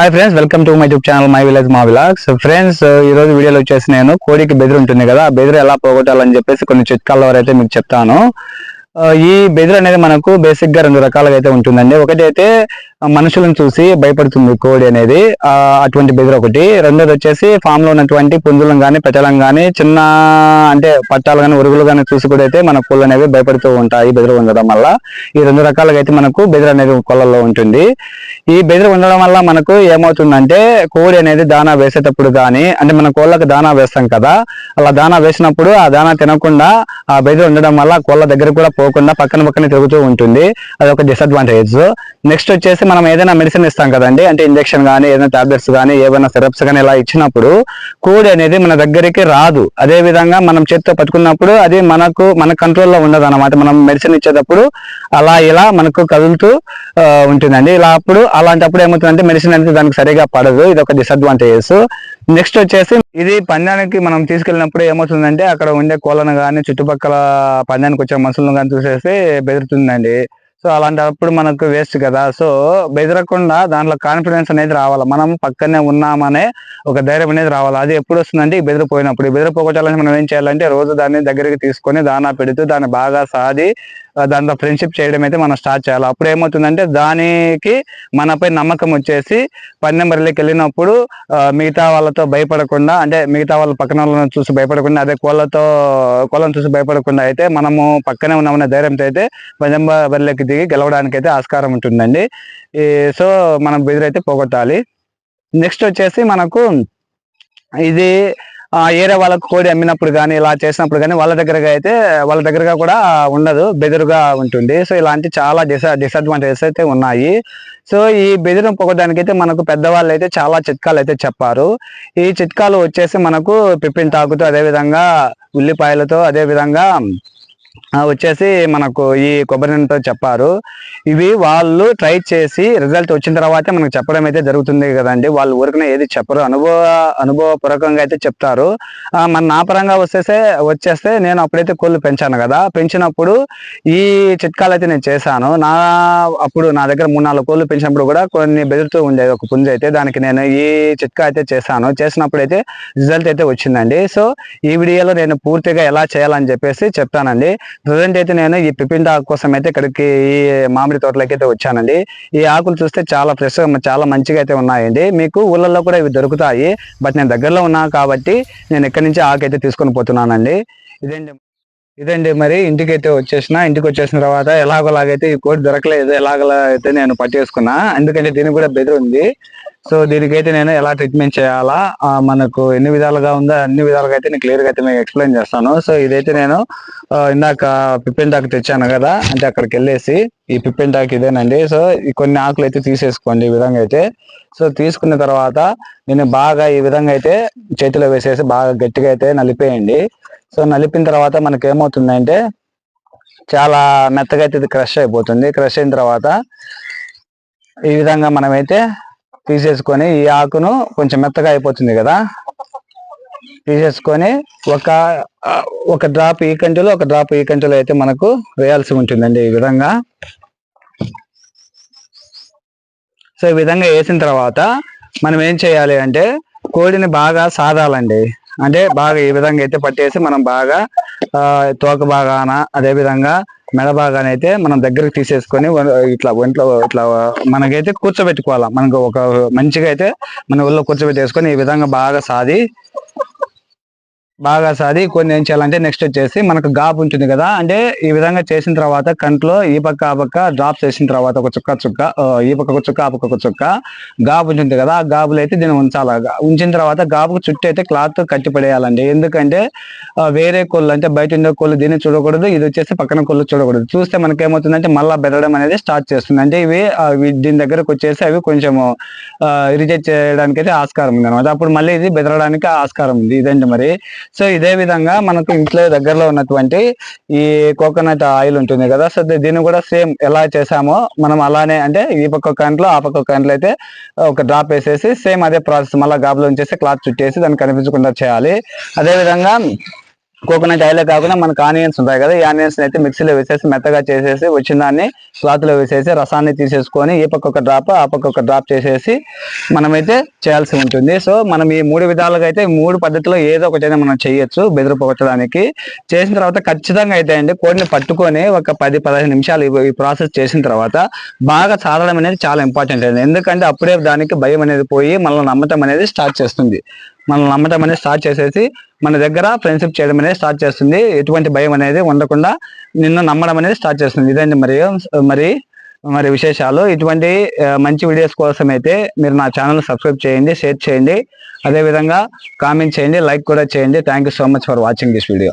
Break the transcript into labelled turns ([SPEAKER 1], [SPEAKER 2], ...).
[SPEAKER 1] Hi friends welcome to my YouTube channel my village మా vlogs friends ఈ రోజు వీడియోలో వచ్చేసి నేను కోడికి బెదిరి ఉంటుంది కదా ఆ బెదిరి ఎలా పోగొట్టాలని చెప్పేసి కొన్ని చిట్కాల వరకు అయితే మీకు చెప్తాను. ఈ బెదిర్ అనేది మనకు బేసిక్గా రెండు రకాలుగా అయితే ఉంటుందండి. ఒకటి అయితే మనుషులను చూసి భయపడుతుంది కోడి అనేది. అటువంటి బెదిరి ఒకటి. రెండోది వచ్చేసి ఫామ్లో ఉన్నటువంటి పుంజులను కానీ పెట్టలను కానీ చిన్న అంటే పట్టాలు కానీ ఉరుగులు కానీ చూసి కూడా అయితే మన కోళ్ళు అనేవి భయపడుతూ ఉంటాయి. బెదిరి ఉండడం వల్ల ఈ రెండు రకాలుగా అయితే మనకు బెదిర అనేది కోళ్ళల్లో ఉంటుంది. ఈ బెదిరి ఉండడం వల్ల మనకు ఏమవుతుందంటే కోడి అనేది దానా వేసేటప్పుడు కానీ అంటే మన కోళ్ళకు దానా వేస్తాం కదా అలా దానా వేసినప్పుడు ఆ దానా తినకుండా ఆ బెదిరి ఉండడం వల్ల కోళ్ళ దగ్గర కూడా పోకుండా పక్కన పక్కన తిరుగుతూ ఉంటుంది. అది ఒక డిసడ్వాంటేజ్ నెక్స్ట్ వచ్చేసి మనం ఏదైనా మెడిసిన్ ఇస్తాం కదండి. అంటే ఇంజెక్షన్ కానీ ఏదైనా టాబ్లెట్స్ కానీ ఏమైనా సిరప్స్ కానీ ఇలా ఇచ్చినప్పుడు కోడి అనేది మన దగ్గరికి రాదు. అదే విధంగా మనం చేత్తో పట్టుకున్నప్పుడు అది మనకు మన కంట్రోల్లో ఉండదు అనమాట మనం మెడిసిన్ ఇచ్చేటప్పుడు అలా ఇలా మనకు కదులుతూ ఉంటుందండి. ఇలా అప్పుడు అలాంటప్పుడు ఏమవుతుందంటే మెడిసిన్ అనేది దానికి సరిగా పడదు. ఇది ఒక డిసడ్వాంటేజెస్ నెక్స్ట్ వచ్చేసి ఇది పందానికి మనం తీసుకెళ్ళినప్పుడు ఏమవుతుందంటే అక్కడ ఉండే కోళ్ళను కానీ చుట్టుపక్కల పందానికి వచ్చే మనుషులను కానీ చూసేసి బెదురుతుందండి. సో అలాంటప్పుడు మనకు వేస్ట్ కదా. సో బెదరకుండా దాంట్లో కాన్ఫిడెన్స్ అనేది రావాలి. మనం పక్కనే ఉన్నామనే ఒక ధైర్యం అనేది రావాలి. అది ఎప్పుడు వస్తుందంటే ఈ బెదిరిపోయినప్పుడు. ఈ మనం ఏం చేయాలంటే రోజు దాన్ని దగ్గరికి తీసుకొని దానా పెడుతూ దాన్ని బాగా సాది దాంతో ఫ్రెండ్షిప్ చేయడం అయితే మనం స్టార్ట్ చేయాలి. అప్పుడు ఏమవుతుందంటే దానికి మనపై నమ్మకం వచ్చేసి పందెం బరిలోకి వెళ్ళినప్పుడు మిగతా వాళ్ళతో భయపడకుండా అంటే మిగతా వాళ్ళ పక్కన వాళ్ళని చూసి భయపడకుండా అదే కోళ్ళతో కోళ్ళని చూసి భయపడకుండా అయితే మనము పక్కనే ఉన్నామనే ధైర్యంతో అయితే పందెం బరిలోకి దిగి గెలవడానికి అయితే ఆస్కారం ఉంటుందండి. ఈ సో మనం బెదిరైతే పోగొట్టాలి. నెక్స్ట్ వచ్చేసి మనకు ఇది ఏరే వాళ్ళకు కోడి అమ్మినప్పుడు కానీ ఇలా చేసినప్పుడు కానీ వాళ్ళ దగ్గరగా అయితే వాళ్ళ దగ్గరగా కూడా ఉండదు బెదురుగా ఉంటుంది. సో ఇలాంటి చాలా డిస డిసడ్వాంటేజెస్ అయితే ఉన్నాయి. సో ఈ బెదిరిని పొగడానికి మనకు పెద్దవాళ్ళు అయితే చాలా చిట్కాలు అయితే చెప్పారు. ఈ చిట్కాలు వచ్చేసి మనకు పిప్పిని తాకుతూ అదే విధంగా ఉల్లిపాయలతో అదే విధంగా వచ్చేసి మనకు ఈ కొబ్బరి నూనెతో చెప్పారు. ఇవి వాళ్ళు ట్రై చేసి రిజల్ట్ వచ్చిన తర్వాతే మనకు చెప్పడం అయితే జరుగుతుంది కదండి. వాళ్ళు ఊరికనే ఏది చెప్పరు. అనుభవ అనుభవపూర్వకంగా అయితే చెప్తారు. మన నా పరంగా వచ్చేసే వచ్చేస్తే నేను అప్పుడైతే కోళ్ళు పెంచాను కదా. పెంచినప్పుడు ఈ చిట్కాలు అయితే నేను చేశాను. నా అప్పుడు నా దగ్గర మూడు నాలుగు కోళ్ళు పెంచినప్పుడు కూడా కొన్ని బెదురుతూ ఉండేది. ఒక పుంజ అయితే దానికి నేను ఈ చిట్కా అయితే చేశాను. చేసినప్పుడు అయితే రిజల్ట్ అయితే వచ్చిందండి. సో ఈ వీడియోలో నేను పూర్తిగా ఎలా చేయాలని చెప్పేసి చెప్తానండి. ప్రజెంట్ అయితే నేను ఈ పిపింట ఆకు కోసం అయితే ఇక్కడికి ఈ మామిడి తోటలోకి అయితే వచ్చానండి. ఈ ఆకులు చూస్తే చాలా ఫ్రెష్గా చాలా మంచిగా అయితే ఉన్నాయండి. మీకు ఊళ్ళల్లో కూడా ఇవి దొరుకుతాయి. బట్ నేను దగ్గరలో ఉన్నా కాబట్టి నేను ఇక్కడి నుంచి ఆకు అయితే తీసుకొని పోతున్నానండి. ఇదండి ఇదండి మరి? ఇంటికి అయితే వచ్చేసిన ఇంటికి వచ్చేసిన తర్వాత ఎలాగోలాగైతే ఈ కోడి దొరకలేదు ఎలాగోలా అయితే నేను పట్టేసుకున్నా. ఎందుకంటే దీనికి కూడా బెదిరి ఉంది. సో దీనికైతే నేను ఎలా ట్రీట్మెంట్ చేయాలా? మనకు ఎన్ని విధాలుగా ఉందో అన్ని విధాలుగా అయితే నేను క్లియర్గా అయితే మీకు ఎక్స్ప్లెయిన్ చేస్తాను. సో ఇదైతే నేను ఇందాక పిప్పిన్ టాక్ తెచ్చాను కదా అంటే అక్కడికి వెళ్ళేసి ఈ పిప్పిన్ టాక్ ఇదేనండి. సో ఈ కొన్ని ఆకులు అయితే తీసేసుకోండి ఈ విధంగా అయితే. సో తీసుకున్న తర్వాత నేను బాగా ఈ విధంగా అయితే చేతిలో వేసేసి బాగా గట్టిగా అయితే నలిపేయండి. సో నలిపిన తర్వాత మనకి ఏమవుతుందంటే చాలా మెత్తగా అయితే ఇది క్రష్ అయిపోతుంది. క్రష్ అయిన తర్వాత ఈ విధంగా మనమైతే తీసేసుకొని ఈ ఆకును కొంచెం మెత్తగా అయిపోతుంది కదా. తీసేసుకొని ఒక ఒక డ్రాప్ ఈ కంటిలో ఒక డ్రాప్ ఈ కంటిలో అయితే మనకు వేయాల్సి ఉంటుందండి ఈ విధంగా. సో ఈ విధంగా వేసిన తర్వాత మనం ఏం చేయాలి అంటే కోడిని బాగా సాదాలండి. అంటే బాగా ఈ విధంగా అయితే పట్టేసి మనం బాగా తోక బాగాన అదే విధంగా మెడ భాగాన్ని అయితే మనం దగ్గరకు తీసేసుకొని ఇట్లా ఒంట్లో ఇట్లా మనకైతే కూర్చోబెట్టుకోవాలా. మనకు ఒక మంచిగా అయితే మన ఒళ్ళో కూర్చోబెట్టేసుకొని ఈ విధంగా బాగా సాది బాగా సాది కొన్ని ఏం చేయాలంటే నెక్స్ట్ వచ్చేసి మనకు గాబు ఉంటుంది కదా. అంటే ఈ విధంగా చేసిన తర్వాత కంట్లో ఈ పక్క ఆ పక్క డ్రాప్ చేసిన తర్వాత ఒక చుక్క చుక్క ఈ పక్క ఒక చుక్క ఆ పక్క ఒక చుక్క గాబు ఉంటుంది కదా. ఆ గాబులు అయితే దీన్ని ఉంచాలి? ఉంచిన తర్వాత గాబుకు చుట్టూ అయితే క్లాత్ కట్టి పడేయాలండి. ఎందుకంటే వేరే కోళ్ళు అంటే బయట ఉండే కోళ్ళు దీన్ని చూడకూడదు. ఇది వచ్చేసి పక్కన కోళ్ళు చూడకూడదు. చూస్తే మనకి ఏమవుతుందంటే మళ్ళా బెదరడం అనేది స్టార్ట్ చేస్తుంది. అంటే ఇవి దీని దగ్గరకు వచ్చేసి అవి కొంచెము ఇరిటేట్ చేయడానికి అయితే ఆస్కారం ఉంది అనమాట అప్పుడు మళ్ళీ ఇది బెదరడానికి ఆస్కారం ఉంది. ఇదండి మరి? సో ఇదే విధంగా మనకు ఇంట్లో దగ్గరలో ఉన్నటువంటి ఈ కోకోనట్ ఆయిల్ ఉంటుంది కదా సో దీన్ని కూడా సేమ్ ఎలా చేసామో మనం అలానే అంటే ఈ పక్క కంట్లో ఆ పక్క కంట్లో అయితే ఒక డ్రాప్ వేసేసి సేమ్ అదే ప్రాసెస్ మళ్ళీ గాబులో ఉంచేసి క్లాత్ చుట్టేసి దాన్ని కనిపించకుండా చేయాలి. అదే విధంగా కోకోనట్ ఆయిల్ కాకుండా మనకు ఆనియన్స్ ఉంటాయి కదా ఈ ఆనియన్స్ అయితే మిక్సీలో వేసేసి మెత్తగా చేసేసి వచ్చిన దాన్ని క్లాత్లో వేసేసి రసాన్ని తీసేసుకొని ఈ పక్క ఒక డ్రాప్ ఆ పక్క ఒక డ్రాప్ చేసేసి మనమైతే చేయాల్సి ఉంటుంది. సో మనం ఈ మూడు విధాలుగా అయితే ఈ మూడు పద్ధతిలో ఏదో ఒకటైనా మనం చేయొచ్చు బెదిరి పోగొట్టడానికి చేసిన తర్వాత ఖచ్చితంగా అయితే అండి కోడిని పట్టుకొని ఒక పది పదిహేను నిమిషాలు ఈ- ప్రాసెస్ చేసిన తర్వాత బాగా చాలడం అనేది చాలా ఇంపార్టెంట్ అండి. ఎందుకంటే అప్పుడే దానికి భయం అనేది పోయి మనల్ని నమ్మటం అనేది స్టార్ట్ చేస్తుంది. మనం నమ్మటం అనేది స్టార్ట్ చేసేసి మన దగ్గర ఫ్రెండ్షిప్ చేయడం అనేది స్టార్ట్ చేస్తుంది. ఎటువంటి భయం అనేది ఉండకుండా నిన్ను నమ్మడం అనేది స్టార్ట్ చేస్తుంది. ఇదండి మరి మరి మరి విశేషాలు. ఇటువంటి మంచి వీడియోస్ కోసం అయితే మీరు నా ఛానల్ సబ్స్క్రైబ్ చేయండి షేర్ చేయండి. అదే విధంగా కామెంట్ చేయండి లైక్ కూడా చేయండి. Thank you so much for watching this video